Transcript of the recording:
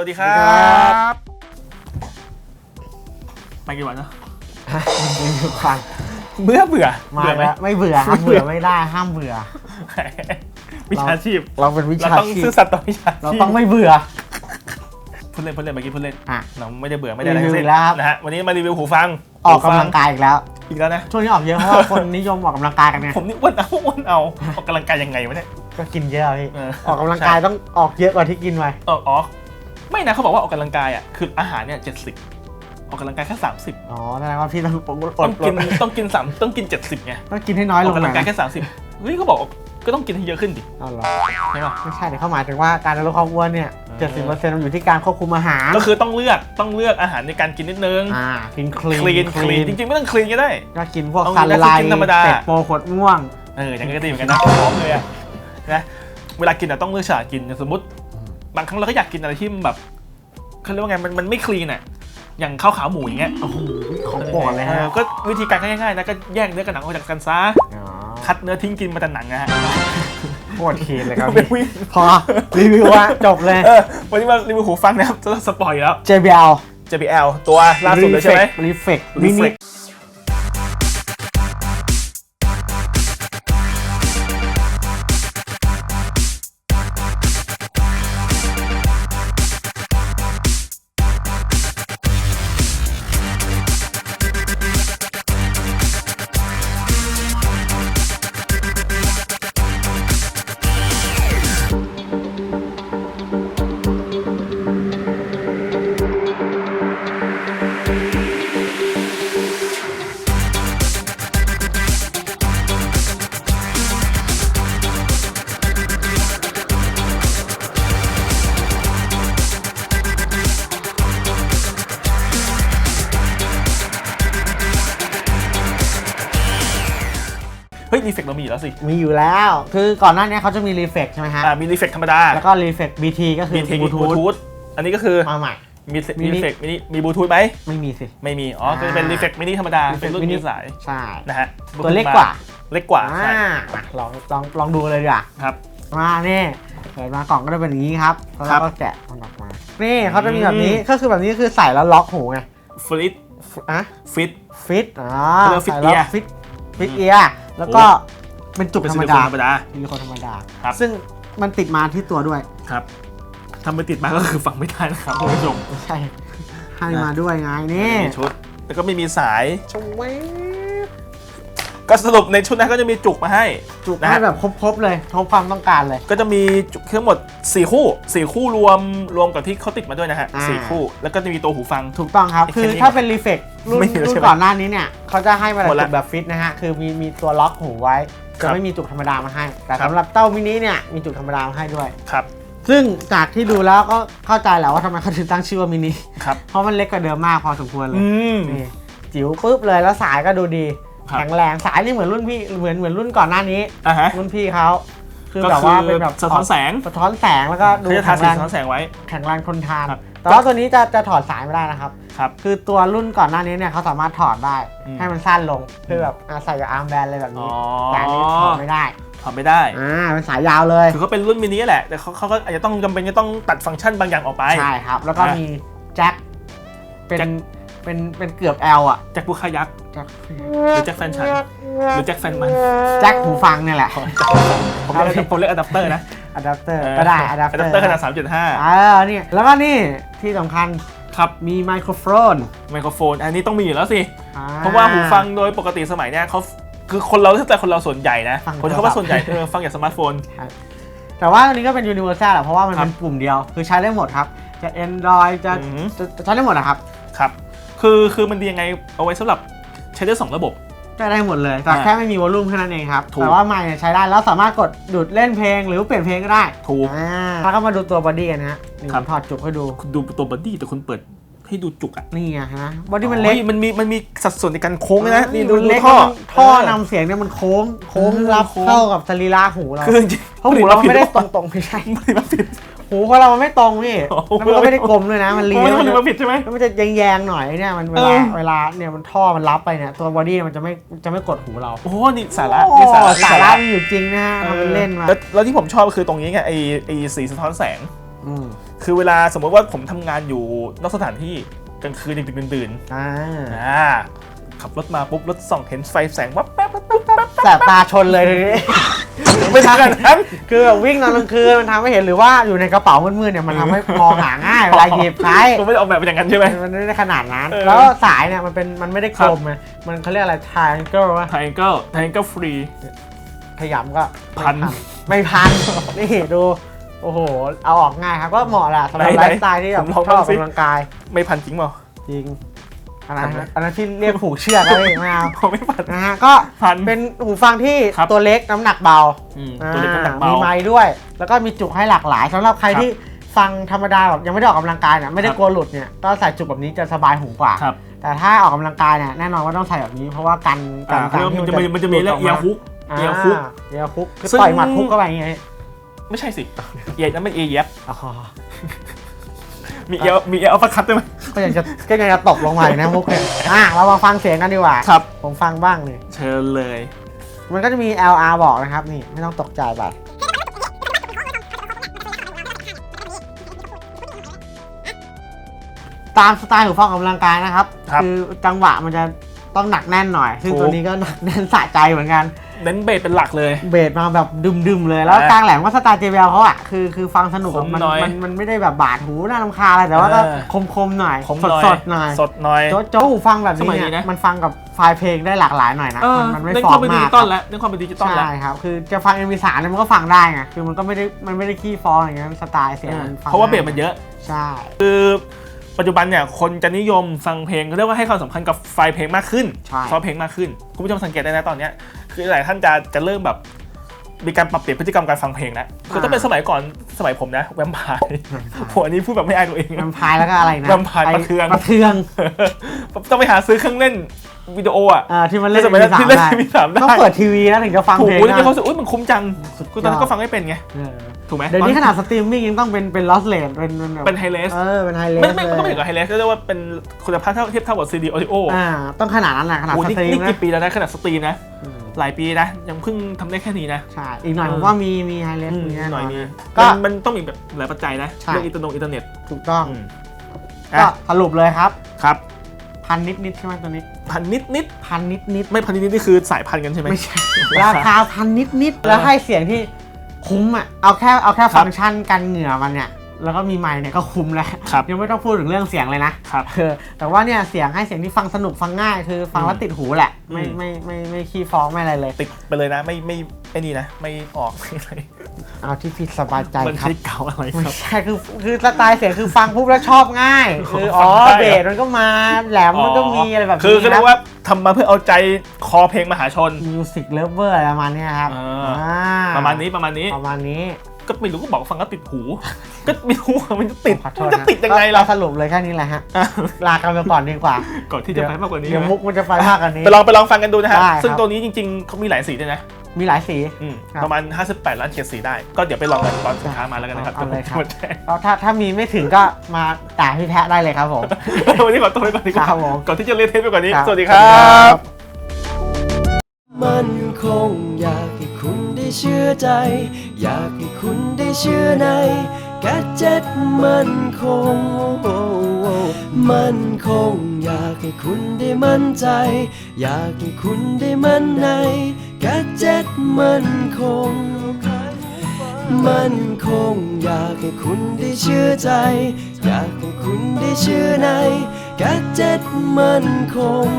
วัสดีครับไปกี่วันนะรีวิวฟังเบื่อเบื่อมาเบื่อไหมแล้วไม่เบื่อครับไม่เบื่เบื่ออไม่ได้ห้ามเบื่อ วิชาชีพเราเป็นวิเราชาต้องชีพซื่อสัตย์ต่อวิชาเราชีพต้องไม่เบื่อ พูดเล่นพูดเล่นเมื่อกี้พูดเล่นอะ เราไม่ได้เบื่อไม่ได้อะไรรีวิวทั้งสิ้นแล้วครับ นะฮะวันนี้มารีวิวหูฟังออกกำหูฟัลังกายอีกแล้ว อีกแล้วนะ ช่วงนี้ออกเยอะเพราะว่าคนนิยมออกกำลังกายกันไงผมนี่อ้วนเอาอ้วนเอาออกกำลังกายยังไงวะเนี่ย ก็กินเยอะพี่เออออกกำลังกายต้องออกเยอะกว่าที่กินไปออกอ๋อ ไม่นะเขาบอกว่าออกกำลังกายอะคืออาหารเนี่ยเจ็ดสิบออกกำลังกายแค่สามสิบอ๋อแสดงว่าพี่ต้องอดต้องกินลดต้องกินสามต้องกินเจ็ดสิบไงต้องกินให้น้อยอลอกงกำหลัน่องยกายนะแค่สามสิบเฮ้ยเขาบอกก็ต้องกินให้เยอะขึ้นดิเอาเหรอใช่ป่ะไม่ใช่เดี๋ยวเขาหมายถึงว่าการลดความอ้วนเนี่ยเออเจ็ดสิบเปอร์เซ็นต์มันอยู่ที่การควบคุมอาหารก็คือต้องเลือกต้องเลือกอาหารในการกินนิดนึงอ่ากินคลีนคลีนคลีนจริงๆไม่ต้องคลีนก็ได้ ก็กินพวกเอาซันแล้วไลกินธรรมดาเป็ดโปรขวดม่วง เอออย่างนี้ก็ดีเหมือนกันนะหอมเลยอะนะเวลากินอะต้องเลือกฉลาดกินอย่างสมมติ บางครั้งเราก็อยากกินอะไรที่มันแบบเขาเรียกว่าไงมันมันไม่คลีนอะอย่างข้าวขาหมูอย่างเงี้ยโอ้โหของโปรดเลยเอฮะอก็วิธีการก็ง่ายๆนะก็แยกเนื้อกับหนังออกจากกันซะอ๋อคัดเนื้อทิ้งกินมาแต่หนังนะฮะโคตรคลีนเลยครับไม่พี่วิ่งพอรีวิวว่าจบเลยเออวันนี้มารีวิวหูฟังนะครับจะสปอยล์แล้ว JBL JBL ตัวล่าสุดเลยใช่ไหม Reflect Mini รีเฟกเรามีอยู่แล้วสิมีอยู่แล้ว คือก่อนหน้านี้เขาจะมี Reflect ใช่ไหมฮะ อ่ามีรีเฟกธรรมดาแล้วก็ Reflect BT ก็คือมีเทคนิคบลู Bluetooth ทูธอันนี้ก็คือมาใหม่ มีมินิรีเฟกมินิมีบลูทูธไหมไม่มีสิ ไม่มี อ๋อจะเป็นรีเฟกมินิธรรมดาเป็น Reflect รุ่น Mini มีสายใช่ นะฮะตัวเล็กกว่า เล็กกว่าอ่าใช่มาลองลองลองดูเลยดีกว่า ครับ มานี่เปิดมากล่องก็จะเป็นอย่างนี้ครับแล้วครัเราบก็แกะมันออกมา นี่เขาจะมีแบบนี้ก็คือแบบนี้คือใส่แล้วล็อกหูไงฟลิตอะฟิต ฟิตอ่าเขาเรียกว่า fit ใส่แล้ว ear ฟิตฟิตเอีย แล้วก็เป็นจุกเป็นธรซิรมลิโคดานธรรมดา ซิลิโคนธรรมดา ครับ ซึ่งมันติดมาที่ตัวด้วยครับทำไปติดมาก็คือฝังไม่ได้นะครับคุณผู้ชมไม่ใช่ให้มาด้วยไงนี่มีชุด แล้วก็ไม่มีสายชงไว้ ก็สรุปในชุดนั้นก็จะมีจุกมาให้ จุกนะให้แบบครบๆเลยครบความต้องการเลย ก็จะมีจุกทั้งหมด 4 คู่ 4 คู่รวมรวมกับที่เขาติดมาด้วยนะฮะอ่า สี่คู่ แล้วก็จะมีตัวหูฟัง ถูกต้องครับไอ้คือแค่นี้ถ้าเป็นรีเฟกรุ่นไม่มีแล้วรุ่ใช่นไหมก่อนหน้านี้เนี่ยเขาจะให้มาหมดแต่ละจุกแบบฟิตนะฮะ คือมีมีตัวล็อกหูไว้ครัจะบไม่มีจุกธรรมดามาให้ แต่ครับ สำหรับเต้ามินิเนี่ยมีจุกธรรมดามาให้ด้วย ครับซึ่งจากที่ดูแล้วก็เข้าใจแหละว่าทำไมเขาถึงตั้งชื่อว่ามินิ ครับ เพราะมันเล็กกว่าเดิมมากพอสมควรเลยอืม นี่จิ๋วปุ๊บเลยแล้วสายก็ดูดี ครับแข็งแรงสายนี่เหมือนรุ่นพี่เหมือนเหมือนรุ่นก่อนหน้านี้ อะฮะรุ่นพี่เขาคือก็แบบคืว่าอเป็นแบบสะท้อนแสงสะท้อนแสงแล้วก็ดูเขาจะทาแข็งสีแรงสะท้อนแสงไว้ แข็งแรงทนทาน ครับแต่ว่าตัวนี้จะจะถอดสายไม่ได้นะครับ ครับคือตัวรุ่นก่อนหน้านี้เนี่ยเขาสามารถถอดได้ อืม ให้มันสั้นลงคือแบบอะใส่กับอาร์มแบนอะไรแบบอ๋นี้อแต่อันนี้ถอดไม่ได้ทำไม่ได้ อ่าเป็นสายยาวเลย คือเขาเป็นรุ่นมินิแหละ แต่เขาเขาก็อาจจะต้องจำเป็นจะต้องตัดฟังก์ชันบางอย่างออกไป ใช่ครับ แล้วก็อะมีแจ็คเป็นแจ็ค เป็นเป็นเกือบ L อะแจ็คผู้ฆ่ายักษ์แจ็คหรือแจ็คแฟนฉันหรือแจ็คแฟนมันแจ็คหูฟังเนี่ยแหละ ผมเรียกผมเรียกอะแดปเตอร์นะอะแดปเตอร์ก็ได้อะแดปอะเตแดอปร์เตอร์ขนาด 3.5อ่านี่แล้วก็นี่ที่สำคัญครับมีไมโครโฟนไมโครโฟน อันนี้ต้องมีอยู่แล้วสิอ่เพราะว่าหูฟังโดยปกติสมัยเนี้ยเขาคือคนเราถ้าแต่คนเราส่วนใหญ่นะฟังผมจะเขาว่าส่วนใหญ่เออฟังจากสมาร์ทโฟน แต่ว่าอันนี้ก็เป็น universal แหละเพราะว่ามันครับเป็นปุ่มเดียว คือใช้ได้หมดครับ จะ Android จะอืมจะจะใช้ได้หมดนะครับ ครับ คือคือมันดียังไงเอาไว้สำหรับใช้ได้สองระบบ ใช้ได้หมดเลย แต่อ่าแค่ไม่มีวอลลุ่มแค่นั้นเองครับ ถูก แต่ว่าไมค์เนี่ยใช้ได้แล้วสามารถกดดูดเล่นเพลงหรือเปลี่ยนเพลงก็ได้ถูก อ่าแล้วก็มาดูตัวบอดี้กันนะฮะนี่ครับผมถอดจุกให้ดู คุณดูตัวบอดี้แต่คุณเปิดให้ดูจุกอะนี่ไงฮะบอดี้มันเล็กฮ้ยมันมีมันมีสัดส่วนในการโค้งด้วยนะนี่ดูมันดูเล็กท่อ แล้วมันท่อนำเสียงเนี่ยมันโค้ง โค้งเออรับโค้ง เข้ากับสรีระหูเรา คือจริงเพราะหูเราไม่ได้ตรงๆไม่ใช่ ผลิตมาผิด หูของเรามันไม่ตรงพี่โอ้โหแล้วมันก็ไม่ได้กลมด้วยนะ มันเลี้โอ้ยยวผมันลิตจะมาผิดใช่ไหมแล้วมันจะแยงๆหน่อยเนี่ยมันเวเอลาอเวลาเนี่ยมันท่อมันรับไปเนี่ยตัวบอดี้มันจะไม่จะไม่กดหูเรา โอ้โหนี่สาระนี่สาระโอ้นี่สาระมันอยู่จริงนะฮะทำเป็นเล่นมาแล้วแล้วที่ผมชอบก็คือตรงนี้ไงไอไอสีสะท้อนแสงอืมคือเวลาสมมติว่าผมทำงานอยู่นอกสถานที่กลางคืนดึกๆดื่นอ่าๆอ่าขับรถมาปุ๊บรถส่องเห็นไฟแสงวับแป๊บแป๊บแป๊บแป๊บแสบตาชนเลยทีนี้ ไม่ใช่กันนั้นคือแบบวิ่งตอนกลางคืนมันทำให้เห็นหรือว่าอยู่ในกระเป๋ามืดๆเนี่ยมันทำให้มองหาง่ายเวลาหยิบใช้มันไม่ได้ออกแบบเป็นอย่างนั้นใช่ไหม มันไม่ได้ขนาดนั้น เออ แล้วสายเนี่ยมันเป็นมันไม่ได้กลมไงมันเขาเรียกอะไร triangle วะ triangle triangle free ขยำก็พันไม่พัน นี่ดู โอ้โห เอาออกง่ายครับ ก็เหมาะแหละสำหรับไหนไลไหนฟ์สไตล์ที่แบบผมลองชอบบ้างสิออกกำลังกาย ไม่พันจริงเปล่าจริง อันนั้นพันไหมอันนั้นที่เรียกผูกเชือกอะไรไม่เอาผมไม่พันนะฮะก็พันเป็นหูฟังที่ครับตัวเล็กน้ำหนักเบาอืมตัวเล็กน้ำหนักอ่เบามีไม้ด้วย แล้วก็มีจุกให้หลากหลายสำหรับใครครับที่ฟังธรรมดาแบบยังไม่ได้ออกกำลังกายเนี่ยไม่ได้ครับ กลัวหลุดเนี่ยก็ใส่จุกแบบนี้จะสบายหูกว่า ครับแต่ถ้าออกกำลังกายเนี่ยแน่นอนว่าต้องใส่แบบนี้เพราะว่ากันกัอ่าเขาเรียกว่ามันจะมีมันจะมีเรื่องเอียร์ฮุกอ่าเอียร์ฮุกเอียร์ฮุกคือซึ่ง ต่อยหมัดฮุกเข้าไปอย่างเงี้ยไม่ใช่สิเอียร์นั่นเป็นเอียร์เย็บอ๋อมีเอียร์มีเอียร์อัลฟาคัตด้วยไหม ก็ยังจะก็ยังจะตกลงมาอยู่นะฮุกเนี่ยอะเรามาฟังเสียงกันดีกว่าครับ ผมฟังบ้างนี่เชิญเลย มันก็จะมี LR บอกนะครับนี่ไม่ต้องตกใจไปตามสไตล์ของฟังออกกำลังกายนะครับครับ อจังหวะมันจะต้องหนักแน่นหน่อย ซึ่งถูก ตัวนี้ก็หนักแน่นสะใจเหมือนกัน เน้นเบสเป็นหลักเลย เบสมาแบบดึมๆเลยแล้วอ่ากลางแหลมก็สไตล์ JBL เขาอะคือคือฟังสนุกคมมันหน่อยมันมันไม่ได้แบบบาดหูน่ารำคาญอะไรแต่ว่าก็เออ คมๆหน่อยผมสหน่อยดๆหน่อยสดหน่อย โจ๊ะโจ๊ะหูฟังแบบสมันี้ยนี้เนี่ยนะมันฟังกับไฟล์เพลงได้หลากหลายหน่อยนะเออมันมันไม่เน้นฟอความร์เป็นดิมาจิกตอลแล้วเน้นความเป็นดิจิตอลแล้ว ใช่ครับคือจะฟัง MP3 เนี่ยมันก็ฟังได้ไงคือมันก็ไม่ได้มันไม่ได้ขี้ฟ้องอย่างเงี้ยสไตล์เสียงมันฟังเพราะว่าเบได้สมันเยอะ ใช่ คือปัจจุบันเนี่ยคนจะนิยมฟังเพลงเขาเรียกว่าให้ความสำคัญกับไฟล์เพลงมากขึ้นใช่ ซอฟต์เพลงมากขึ้น คุณผู้ชมสังเกตได้นะตอนเนี้ย คือหลายท่านจะจะเริ่มแบบมีการปรับเปลี่ยนพฤติกรรมการฟังเพลงแล้วคือถ้าเป็นสมัยก่อนสมัยผมนะแวมไพร์ผมอันนี้พูดแบบไม่อายตัวเองแวนะมไพร์แล้วก็อะไรนะแวมไพร์ไประเทืองประเทืองต้องไปหาซื้อเครื่องเล่นวิดีโออะอ่าที่มันเล่นสมัยนั้น MP3 ที่เล่นได้มีสามได้ต้องเปิดทีวีนะถึงจะฟังถูกเพลงนี่ได้มีความรู้สึกอุ้ยมันคุ้มจังสุดยคือตอนนั้นก็ฟังไม่เป็นไงเออถูกไหมเดี๋ยวนี้ขนาดสตรีมมิ่งยังต้องเป็นเป็นลอสเลนเป็นเป็นแบบเป็นไฮเลสเออเป็นไฮเลสไม่ไม่เลไม่ต้องยเห็นกับไฮเลสก็เรียกว่าเป็นคุณภาพเท่าเทียบเท่ากับซีดีออดิโออ่าต้องขนาดนั้นแหละขนาดโอ้สนี่ตรีมนี่นะกี่ปีแล้วนะขนาดสตรีมนะอืม หลายปีนะ ยังเพิ่งทำได้แค่นี้นะ ใช่อีกหน่อยเออ ผมว่ามีมีไฮเลสอืมมีแน่นหน่ออยนมีก็ มันมันต้องมีแบบหลายปัจจัยนะใช่ เรื่องอินเทอร์เน็ตอินเทอร์เน็ตถูกต้องอืมก็อะสรุปเลยครับ ครับพันนิดนิดๆใช่ไหมตัวนี้พันนิดนิดพันนิดนิดไม่พันนิดนิดนี่คือสายพันธุ์กันใช่ไหม ไม่ใช่ ราคาพันนิดนิดๆแล้วให้เสียงที่คุ้มอะเอาแค่เอาแค่ครับฟังก์ชันกันเหงื่อมันเนี่ย แล้วก็มีไมค์เนี่ยก็คุ้มแล้วครับยังไม่ต้องพูดถึงเรื่องเสียงเลยนะครับเออแต่ว่าเนี่ยเสียงให้เสียงที่ฟังสนุกฟังง่ายคือฟังแล้วติดหูแหละ ไม่อืมไม่ไม่ไม่ขี้ฟ้องไม่อะไรเลย ติดไปเลยนะไม่ไม่ไอ้นี่นะ ไม่ออกไม่อะไรเอาที่พี่สบายใจมันครับใช้เก่าอะไรไม่ครับใช่คือคือสไตล์เสียงคือฟังปุ๊บแล้วชอบง่าย คืออ๋อฟังได้เบสมันก็มาแหลมมันก็มีอะไรแบบนี้คือคือเรียกนะว่าทำมาเพื่อเอาใจคอเพลงมหาชนมิวสิกเลเวอร์อะไรประมาณเนี้ยครับอ่าอ่าประมาณนี้ประมาณนี้ประมาณนี้ ก็ไม่รู้ก็บอกฟังแล้วติดหู ก็ไม่รู้ว่ามันจะติดขอโทมัษนจะติดยังไงล่ะก็สรุปเลยแค่นี้แหละฮะ อะลากันไปก่อนดีกว่า ก่อนที่จะไปมากกว่านี้เดี๋ยวนะมุกมันจะไปมากกว่านี้ ไปลองไปลองฟังกันดูนะฮะได้ครับ ซึ่งตัวนี้จริงๆเขามีหลายสีด้วยนะ มีหลายสี อืมครับประมาณ 58 ล้านเฉดสีได้ ก็เดี๋ยวไปลองกันตอนสินค้ามาแล้วกันนะครับเอาเลยครับดี๋วผมจะแล้วถ้าถ้ามีไม่ถึงก็มาด่าพี่แพะได้เลยครับผม วันนี้ขอตัวไปก่อนดีกว่าครับผมก่อนที่จะเล่นเทปไปกว่านี้ครับสวัสดีครับ มันคงอยากให้คุณได้เชื่อใจ อยากให้คุณได้เชื่อในแกเจ็ตมันคงมันคงอยากให้คุณได้มั่นใจ อยากให้คุณได้มั่นในแกเจ็ตมันคงมันคงอยากให้คุณได้เชื่อใจ อยากให้คุณได้เชื่อในแกเจ็ตมันคง